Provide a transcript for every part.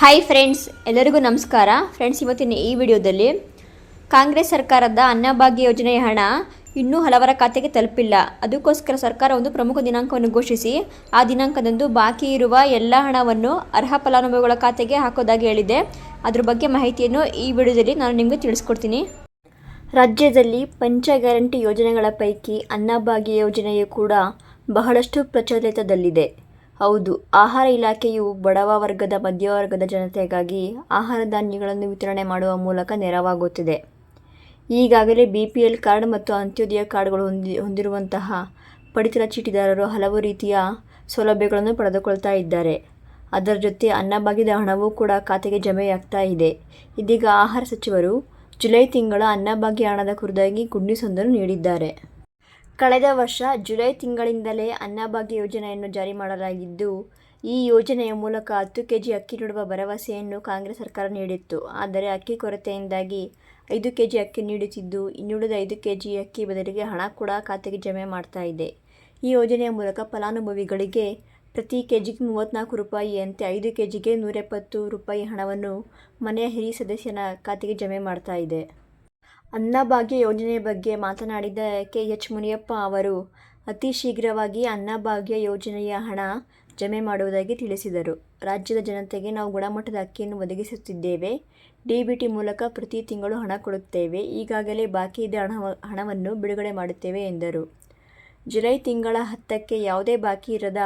Hi friends ಎಲ್ಲರಿಗೂ ನಮಸ್ಕಾರ. Friends ಇವತ್ತಿನ ಈ ವಿಡಿಯೋದಲ್ಲಿ ಕಾಂಗ್ರೆಸ್ ಸರ್ಕಾರದ ಅನ್ನಭಾಗ್ಯ ಯೋಜನೆಯ ಹಣ ಇನ್ನೂ ಹಲವರ ಖಾತೆಗೆ ತಲುಪಿಲ್ಲ. ಅದಕ್ಕೋಸ್ಕರ ಸರ್ಕಾರ ಒಂದು ಪ್ರಮುಖ ದಿನಾಂಕವನ್ನು ಘೋಷಿಸಿ, ಆ ದಿನಾಂಕದಂದು ಬಾಕಿ ಇರುವ ಎಲ್ಲ ಹಣವನ್ನು ಅರ್ಹ ಫಲಾನುಭವಿಗಳ ಖಾತೆಗೆ ಹಾಕೋದಾಗಿ ಹೇಳಿದೆ. ಅದ್ರ ಬಗ್ಗೆ ಮಾಹಿತಿಯನ್ನು ಈ ವಿಡಿಯೋದಲ್ಲಿ ನಾನು ನಿಮಗೆ ತಿಳಿಸ್ಕೊಡ್ತೀನಿ. ರಾಜ್ಯದಲ್ಲಿ ಪಂಚ ಗ್ಯಾರಂಟಿ ಯೋಜನೆಗಳ ಪೈಕಿ ಅನ್ನಭಾಗ್ಯ ಯೋಜನೆಯು ಕೂಡ ಬಹಳಷ್ಟು ಪ್ರಚಲಿತದಲ್ಲಿದೆ. ಹೌದು, ಆಹಾರ ಇಲಾಖೆಯು ಬಡವ ವರ್ಗದ ಮಧ್ಯವರ್ಗದ ಜನತೆಗಾಗಿ ಆಹಾರ ಧಾನ್ಯಗಳನ್ನು ವಿತರಣೆ ಮಾಡುವ ಮೂಲಕ ನೆರವಾಗುತ್ತಿದೆ. ಈಗಾಗಲೇ ಬಿ ಪಿ ಎಲ್ ಕಾರ್ಡ್ ಮತ್ತು ಅಂತ್ಯೋದಯ ಕಾರ್ಡ್ಗಳು ಹೊಂದಿ, ಹೊಂದಿರುವಂತಹ ಪಡಿತರ ಚೀಟಿದಾರರು ಹಲವು ರೀತಿಯ ಸೌಲಭ್ಯಗಳನ್ನು ಪಡೆದುಕೊಳ್ತಾ ಇದ್ದಾರೆ. ಅದರ ಜೊತೆ ಅನ್ನಭಾಗ್ಯದ ಹಣವೂ ಕೂಡ ಖಾತೆಗೆ ಜಮೆಯಾಗ್ತಾ ಇದೆ. ಇದೀಗ ಆಹಾರ ಸಚಿವರು ಜುಲೈ ತಿಂಗಳ ಅನ್ನಭಾಗ್ಯ ಹಣದ ಕುರಿತಾಗಿ ಗುಂಡಿಸೊಂದನ್ನು ನೀಡಿದ್ದಾರೆ. ಕಳೆದ ವರ್ಷ ಜುಲೈ ತಿಂಗಳಿಂದಲೇ ಅನ್ನಭಾಗ್ಯ ಯೋಜನೆಯನ್ನು ಜಾರಿ ಮಾಡಲಾಗಿದ್ದು, ಈ ಯೋಜನೆಯ ಮೂಲಕ ಹತ್ತು ಕೆಜಿ ಅಕ್ಕಿ ನೀಡುವ ಭರವಸೆಯನ್ನು ಕಾಂಗ್ರೆಸ್ ಸರ್ಕಾರ ನೀಡಿತ್ತು. ಆದರೆ ಅಕ್ಕಿ ಕೊರತೆಯಿಂದಾಗಿ ಐದು ಕೆಜಿ ಅಕ್ಕಿ ನೀಡುತ್ತಿದ್ದು, ಇನ್ನುಳಿದ ಐದು ಕೆಜಿ ಅಕ್ಕಿ ಬದಲಿಗೆ ಹಣ ಕೂಡ ಖಾತೆಗೆ ಜಮೆ ಮಾಡ್ತಾ ಇದೆ. ಈ ಯೋಜನೆಯ ಮೂಲಕ ಫಲಾನುಭವಿಗಳಿಗೆ ಪ್ರತಿ ಕೆ ಜಿಗೆ ಮೂವತ್ತ್ನಾಲ್ಕು ರೂಪಾಯಿಯಂತೆ ಐದು ಕೆ ಜಿಗೆ ನೂರೆಪ್ಪತ್ತು ರೂಪಾಯಿ ಹಣವನ್ನು ಮನೆಯ ಹಿರಿಯ ಸದಸ್ಯನ ಖಾತೆಗೆ ಜಮೆ ಮಾಡ್ತಾ ಇದೆ. ಅನ್ನಭಾಗ್ಯ ಯೋಜನೆಯ ಬಗ್ಗೆ ಮಾತನಾಡಿದ ಕೆ ಎಚ್. ಮುನಿಯಪ್ಪ ಅವರು, ಅತಿ ಶೀಘ್ರವಾಗಿ ಅನ್ನಭಾಗ್ಯ ಯೋಜನೆಯ ಹಣ ಜಮೆ ಮಾಡುವುದಾಗಿ ತಿಳಿಸಿದರು. ರಾಜ್ಯದ ಜನತೆಗೆ ನಾವು ಗುಣಮಟ್ಟದ ಅಕ್ಕಿಯನ್ನು ಒದಗಿಸುತ್ತಿದ್ದೇವೆ. ಡಿಬಿಟಿ ಮೂಲಕ ಪ್ರತಿ ತಿಂಗಳು ಹಣ ಕೊಡುತ್ತೇವೆ. ಈಗಾಗಲೇ ಬಾಕಿ ಇದ್ದ ಹಣ ಹಣವನ್ನು ಬಿಡುಗಡೆ ಮಾಡುತ್ತೇವೆ ಎಂದರು. ಜುಲೈ ತಿಂಗಳ ಹತ್ತಕ್ಕೆ ಯಾವುದೇ ಬಾಕಿ ಇರದ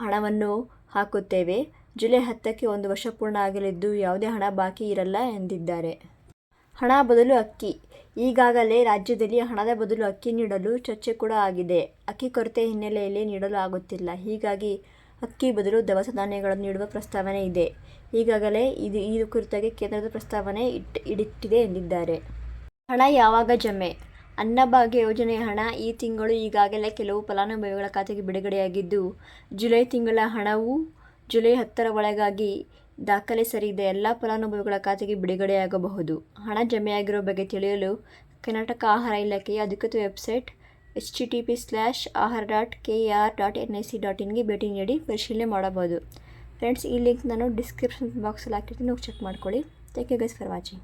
ಹಣವನ್ನು ಹಾಕುತ್ತೇವೆ. ಜುಲೈ ಹತ್ತಕ್ಕೆ ಒಂದು ವರ್ಷ ಪೂರ್ಣ ಆಗಲಿದ್ದು ಯಾವುದೇ ಹಣ ಬಾಕಿ ಇರಲ್ಲ ಎಂದಿದ್ದಾರೆ. ಹಣ ಬದಲು ಅಕ್ಕಿ. ಈಗಾಗಲೇ ರಾಜ್ಯದಲ್ಲಿ ಹಣದ ಬದಲು ಅಕ್ಕಿ ನೀಡಲು ಚರ್ಚೆ ಕೂಡ ಆಗಿದೆ. ಅಕ್ಕಿ ಕೊರತೆ ಹಿನ್ನೆಲೆಯಲ್ಲಿ ನೀಡಲು ಆಗುತ್ತಿಲ್ಲ. ಹೀಗಾಗಿ ಅಕ್ಕಿ ಬದಲು ದವಸ ಧಾನ್ಯಗಳನ್ನು ನೀಡುವ ಪ್ರಸ್ತಾವನೆ ಇದೆ. ಈಗಾಗಲೇ ಇದು, ಈ ಕುರಿತಾಗಿ ಕೇಂದ್ರದ ಪ್ರಸ್ತಾವನೆ ಇಟ್ ಎಂದಿದ್ದಾರೆ. ಹಣ ಯಾವಾಗ ಜಮೆ? ಅನ್ನಭಾಗ್ಯ ಯೋಜನೆಯ ಹಣ ಈ ತಿಂಗಳು ಈಗಾಗಲೇ ಕೆಲವು ಫಲಾನುಭವಿಗಳ ಖಾತೆಗೆ ಬಿಡುಗಡೆಯಾಗಿದ್ದು, ಜುಲೈ ತಿಂಗಳ ಹಣವು ಜುಲೈ ಹತ್ತರ ಒಳಗಾಗಿ ದಾಖಲೆ ಸರಿಯಿದ್ದ ಎಲ್ಲ ಫಲಾನುಭವಿಗಳ ಖಾತೆಗೆ ಬಿಡುಗಡೆಯಾಗಬಹುದು. ಹಣ ಜಮೆಯಾಗಿರೋ ಬಗ್ಗೆ ತಿಳಿಯಲು ಕರ್ನಾಟಕ ಆಹಾರ ಇಲಾಖೆಯ ಅಧಿಕೃತ website H T T P slash ಆಹಾರ dot K R dot N I C dot ಇನ್ಗೆ ಭೇಟಿ ನೀಡಿ ಪರಿಶೀಲನೆ ಮಾಡಬಹುದು. ಫ್ರೆಂಡ್ಸ್, ಈ ಲಿಂಕ್ ನಾನು ಡಿಸ್ಕ್ರಿಪ್ಷನ್ ಬಾಕ್ಸಲ್ಲಿ ಹಾಕಿರ್ತೀನಿ. ಚೆಕ್ ಮಾಡ್ಕೊಳ್ಳಿ. Thank you guys for watching.